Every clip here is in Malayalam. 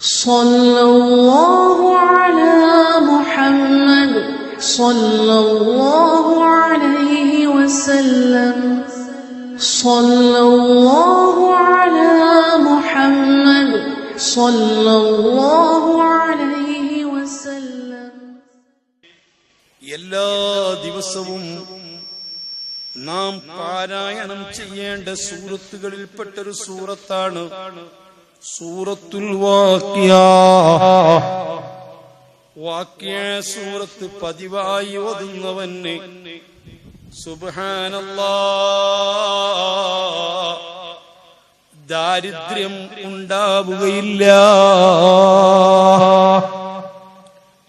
صلى الله على محمد صلى الله عليه وسلم صلى الله على محمد صلى الله عليه وسلم എല്ലാ ദിവസവും നാം പാരായണം ചെയ്യേണ്ട സൂറത്തുകളിൽപ്പെട്ടൊരു സൂറത്താണ് സൂറത്തുൽ വാക്യ. വാക്യ സൂറത്ത് പതിവായി ഒതുങ്ങവന് സുബാനല്ലാ ദാരിദ്ര്യം ഉണ്ടാവുകയില്ല.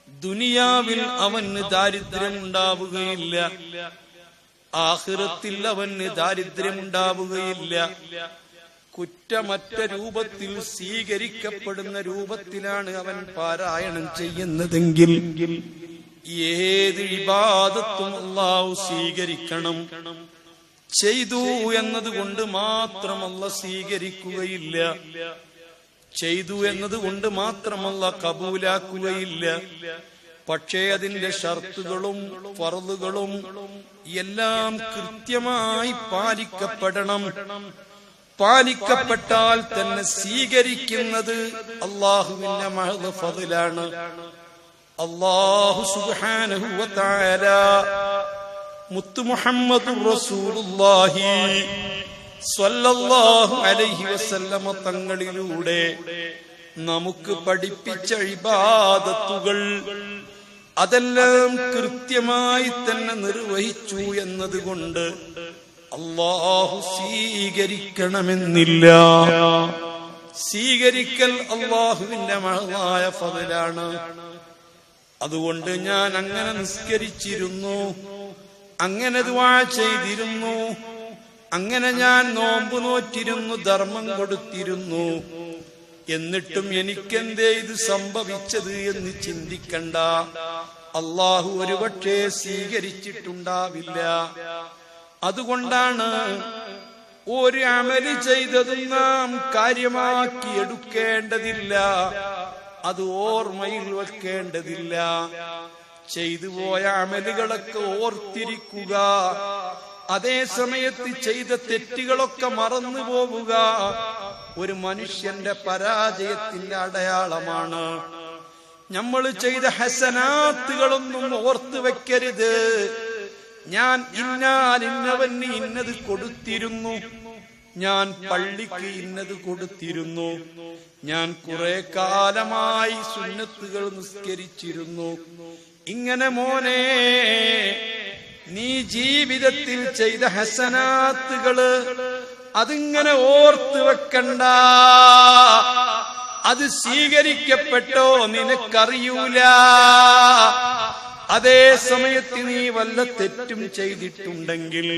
ദുനിയാവിൽ അവന് ദാരിദ്ര്യം ഉണ്ടാവുകയില്ല. ആഹ്റത്തിൽ അവന് ദാരിദ്ര്യം ഉണ്ടാവുകയില്ല. കുറ്റമറ്റ രൂപത്തിൽ സ്വീകരിക്കപ്പെടുന്ന രൂപത്തിലാണ് അവൻ പാരായണം ചെയ്യുന്നതെങ്കിൽ ഏത് ഇബാദത്തും അള്ളാഹു സ്വീകരിക്കണം. ചെയ്തു എന്നതുകൊണ്ട് മാത്രമല്ല സ്വീകരിക്കുകയില്ല. ചെയ്തു എന്നതുകൊണ്ട് മാത്രമല്ല കബൂലാക്കുകയില്ല. പക്ഷേ അതിന്റെ ഷർത്തുകളും ഫറുകളും എല്ലാം കൃത്യമായി പാലിക്കപ്പെടണം. പാലിക്കപ്പെട്ടാൽ തന്നെ സ്വീകരിക്കുന്നത് അള്ളാഹുവിന്റെ മഹദ് ഫതിലാണ്. അള്ളാഹു തആല മുത്തു മുഹമ്മദ് റസൂലുള്ളാഹി സ്വല്ലല്ലാഹു അലൈഹി വസല്ലമ തങ്ങളിലൂടെ നമുക്ക് പഠിപ്പിച്ച ഇബാദത്തുകൾ അതെല്ലാം കൃത്യമായി തന്നെ നിർവഹിച്ചു എന്നതുകൊണ്ട് അള്ളാഹു സ്വീകരിക്കണമെന്നില്ല. സ്വീകരിക്കൽ അള്ളാഹുവിന്റെ മഹളായ ഫതിലാണ്. അതുകൊണ്ട് ഞാൻ അങ്ങനെ നിസ്കരിച്ചിരുന്നു. അങ്ങനെ ദുആ ചെയ്തിരുന്നു. അങ്ങനെ ഞാൻ നോമ്പ് നോറ്റിരുന്നു ധർമ്മം കൊടുത്തിരുന്നു. എന്നിട്ടും എനിക്കെന്തേ ഇത് സംഭവിച്ചത് എന്ന് ചിന്തിക്കണ്ട. അള്ളാഹു ഒരുപക്ഷെ സ്വീകരിച്ചിട്ടുണ്ടാവില്ല. അതുകൊണ്ടാണ് ഒരു അമൽ ചെയ്തതും നാം കാര്യമാക്കി എടുക്കേണ്ടതില്ല അത് ഓർമ്മയിൽ വെക്കേണ്ടതില്ല. ചെയ്തു പോയ അമലുകളൊക്കെ ഓർത്തിരിക്കുക. അതേ സമയത്ത് ചെയ്ത തെറ്റുകളൊക്കെ മറന്നു പോവുക. ഒരു മനുഷ്യന്റെ പരാജയത്തിന്റെ അടയാളമാണ്. നമ്മൾ ചെയ്ത ഹസനാത്തുകളൊന്നും ഓർത്തു വെക്കരുത്. ഞാൻ ഇന്നാൽ ഇന്നവന് ഇന്നത് കൊടുത്തിരുന്നു. ഞാൻ പള്ളിക്ക് ഇന്നത് കൊടുത്തിരുന്നു. ഞാൻ കുറെ കാലമായി സുന്നത്തുകൾ നിസ്കരിച്ചിരുന്നു. ഇങ്ങനെ മോനെ നീ ജീവിതത്തിൽ ചെയ്ത ഹസനാത്തുകൾ അതിങ്ങനെ ഓർത്തു വെക്കണ്ട. അത് സ്വീകരിക്കപ്പെട്ടോ നിനക്കറിയൂല. അതേ സമയത്ത് നീ വല്ല തെറ്റും ചെയ്തിട്ടുണ്ടെങ്കിൽ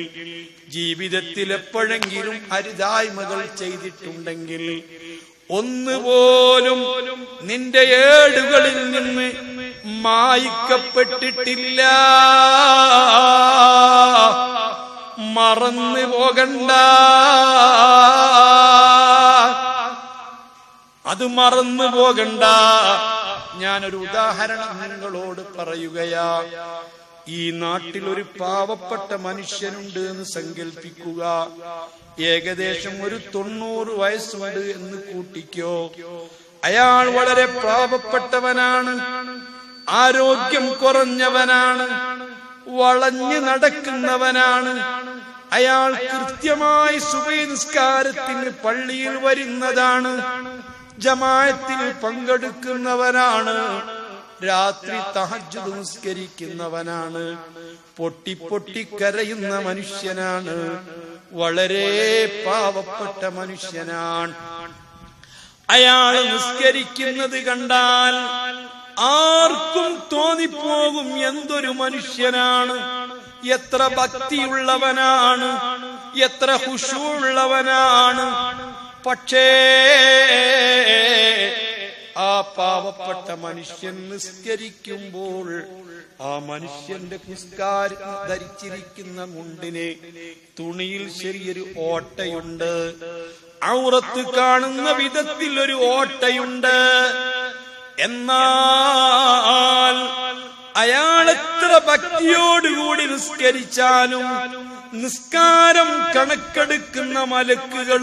ജീവിതത്തിൽ എപ്പോഴെങ്കിലും അരുതായ്മകൾ ചെയ്തിട്ടുണ്ടെങ്കിൽ ഒന്നുപോലും നിന്റെ ഏടുകളിൽ നിന്ന് മായിക്കപ്പെട്ടിട്ടില്ല. മറന്നു പോകണ്ട. അത് മറന്നു പോകണ്ട. ഞാനൊരു ഉദാഹരണം നിങ്ങളോട് പറയുകയാ. ഈ നാട്ടിൽ ഒരു പാവപ്പെട്ട മനുഷ്യനുണ്ട് എന്ന് സങ്കല്പിക്കുക ഏകദേശം ഒരു തൊണ്ണൂറ് വയസ്സുണ്ട് എന്ന് കൂട്ടിക്കോ. അയാൾ വളരെ പാവപ്പെട്ടവനാണ് ആരോഗ്യം കുറഞ്ഞവനാണ് വളഞ്ഞു നടക്കുന്നവനാണ്. അയാൾ കൃത്യമായി സുബൈ നിസ്കാരത്തിന് പള്ളിയിൽ വരുന്നതാണ്. ജമായത്തിൽ പങ്കെടുക്കുന്നവനാണ്. രാത്രി തഹജ്ജുദ് നിസ്കരിക്കുന്നവനാണ്. പൊട്ടി പൊട്ടി കരയുന്ന മനുഷ്യനാണ്. വളരെ പാവപ്പെട്ട മനുഷ്യനാണ്. അയാൾ നിസ്കരിക്കുന്നത് കണ്ടാൽ ആർക്കും തോന്നിപ്പോകും എന്തൊരു മനുഷ്യനാണ്. എത്ര ഭക്തിയുള്ളവനാണ്. എത്ര ഹുഷുള്ളവനാണ് പക്ഷേ മനുഷ്യൻ നിസ്കരിക്കുമ്പോൾ ആ മനുഷ്യന്റെ നിസ്കാരം ധരിച്ചിരിക്കുന്ന മുണ്ടിന് തുണിയിൽ ചെറിയൊരു ഓട്ടയുണ്ട്. ഔറത്ത് കാണുന്ന വിധത്തിൽ ഒരു ഓട്ടയുണ്ട്. എന്നാൽ അയാൾ എത്ര ഭക്തിയോടുകൂടി നിസ്കരിച്ചാലും നിസ്കാരം കണക്കെടുക്കുന്ന മലക്കുകൾ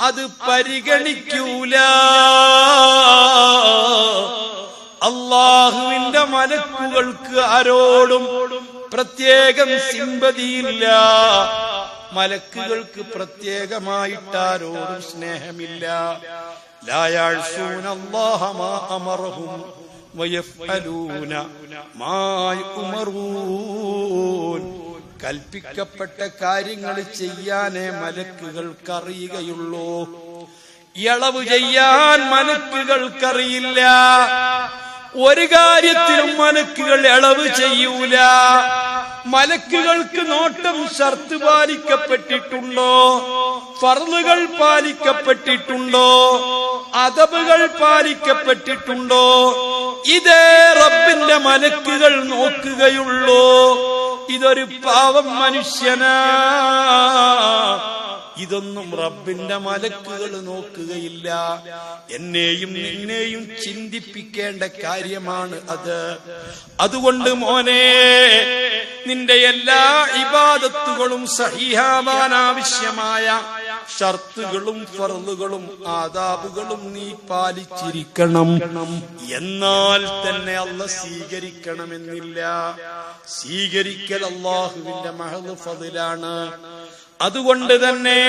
അത് പരിഗണിക്കൂല. മലക്കുകൾക്ക് ആരോടും പ്രത്യേകം സിമ്പതിയില്ല. മലക്കുകൾക്ക് പ്രത്യേകമായിട്ട് ആരോടും സ്നേഹമില്ല. കൽപ്പിക്കപ്പെട്ട കാര്യങ്ങൾ ചെയ്യാനേ മലക്കുകൾക്കറിയുകയുള്ളൂ. ഇളവ് ചെയ്യാൻ മലക്കുകൾക്കറിയില്ല. ഒരു കാര്യത്തിലും മലക്കുകൾ ഇളവ് ചെയ്യൂല. മലക്കുകൾക്ക് നോട്ടം ഷർത്ത് പാലിക്കപ്പെട്ടിട്ടുണ്ടോ? ഫർളുകൾ പാലിക്കപ്പെട്ടിട്ടുണ്ടോ? അതബുകൾ പാലിക്കപ്പെട്ടിട്ടുണ്ടോ? ഇതേ റബ്ബിന്റെ മലക്കുകൾ നോക്കുകയുള്ളൂ. ഇതൊരു പാവം മനുഷ്യനാ. ഇതൊന്നും റബ്ബിന്റെ മലക്കുകൾ നോക്കുകയില്ല. എന്നെയും നിന്നെയും ചിന്തിപ്പിക്കേണ്ട കാര്യമാണ് അത്. അതുകൊണ്ട് മോനെ നിന്റെ എല്ലാ ഇബാദത്തുകളും സഹിഹാവാൻ ആവശ്യമായ ഷർത്തുകളും ഫറലുകളും ആദാബുകളും നീ പാലിച്ചിരിക്കണം. എന്നാൽ തന്നെ അല്ല സ്വീകരിക്കണമെന്നില്ല. സ്വീകരിക്കൽ അള്ളാഹുവിന്റെ മഹദ് ഫതിലാണ്. അതുകൊണ്ട് തന്നെ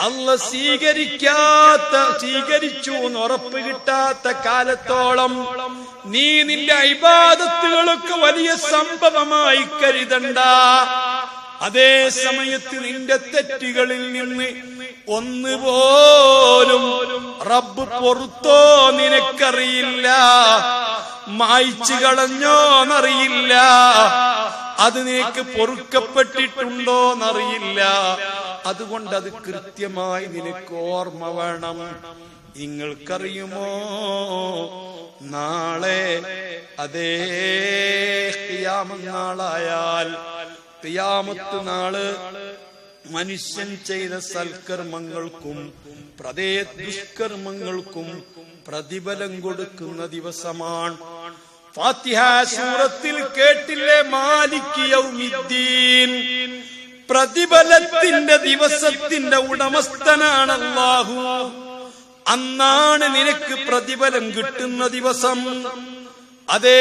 അല്ല സ്വീകരിക്കാത്ത സ്വീകരിച്ചു എന്ന് ഉറപ്പ് കിട്ടാത്ത കാലത്തോളം നീ നിന്റെ ഇബാദത്തുകളൊക്കെ വലിയ സംഭവമായി കരുതണ്ട. അതേ സമയത്ത് നിന്റെ തെറ്റുകളിൽ നിന്ന് ഒന്ന് പോലും റബ്ബ് പൊറുത്തോ നിനക്കറിയില്ല. മായ്ച്ചു കളഞ്ഞോന്നറിയില്ല. അത് നിനക്ക് പൊറുക്കപ്പെട്ടിട്ടുണ്ടോ എന്നറിയില്ല അതുകൊണ്ട് അത് കൃത്യമായി നിനക്ക് ഓർമ്മ വേണം. നിങ്ങൾക്കറിയുമോ? നാളെ അതേ നാളായാൽ ക്രിയാമത്ത് നാൾ മനുഷ്യൻ ചെയ്ത സൽക്കർമ്മങ്ങൾക്കും പ്രതേ ദുഷ്കർമ്മങ്ങൾക്കും പ്രതിഫലം കൊടുക്കുന്ന ദിവസമാണ്. ഫാത്തിഹ സൂറത്തിൽ കേട്ടില്ലേ മാലിക് യൗമിദ്ദീൻ? പ്രതിഫലത്തിന്റെ ദിവസത്തിന്റെ ഉടമസ്ഥനാണ് അല്ലാഹു അന്നാണ് നിനക്ക് പ്രതിഫലം കിട്ടുന്ന ദിവസം. അതേ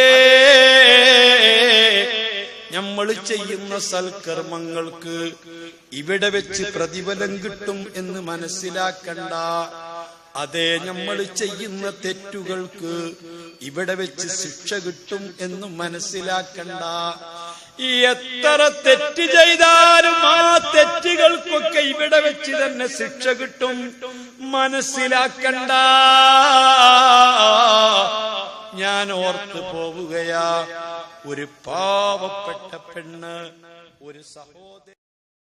നമ്മൾ ചെയ്യുന്ന സൽക്കർമ്മങ്ങൾക്ക് ഇവിടെ വെച്ച് പ്രതിഫലം കിട്ടും എന്ന് മനസ്സിലാക്കണ്ട. അതെ നമ്മൾ ചെയ്യുന്ന തെറ്റുകൾക്ക് ഇവിടെ വെച്ച് ശിക്ഷ കിട്ടും എന്ന് മനസ്സിലാക്കണ്ട. എത്ര തെറ്റ് ചെയ്താലും ആ തെറ്റുകൾക്കൊക്കെ ഇവിടെ വെച്ച് തന്നെ ശിക്ഷ കിട്ടും. മനസ്സിലാക്കണ്ട. ഞാൻ ഓർത്തു പോവുകയാ. ഒരു പാവപ്പെട്ട പെണ്ണ് ഒരു സഹോദരി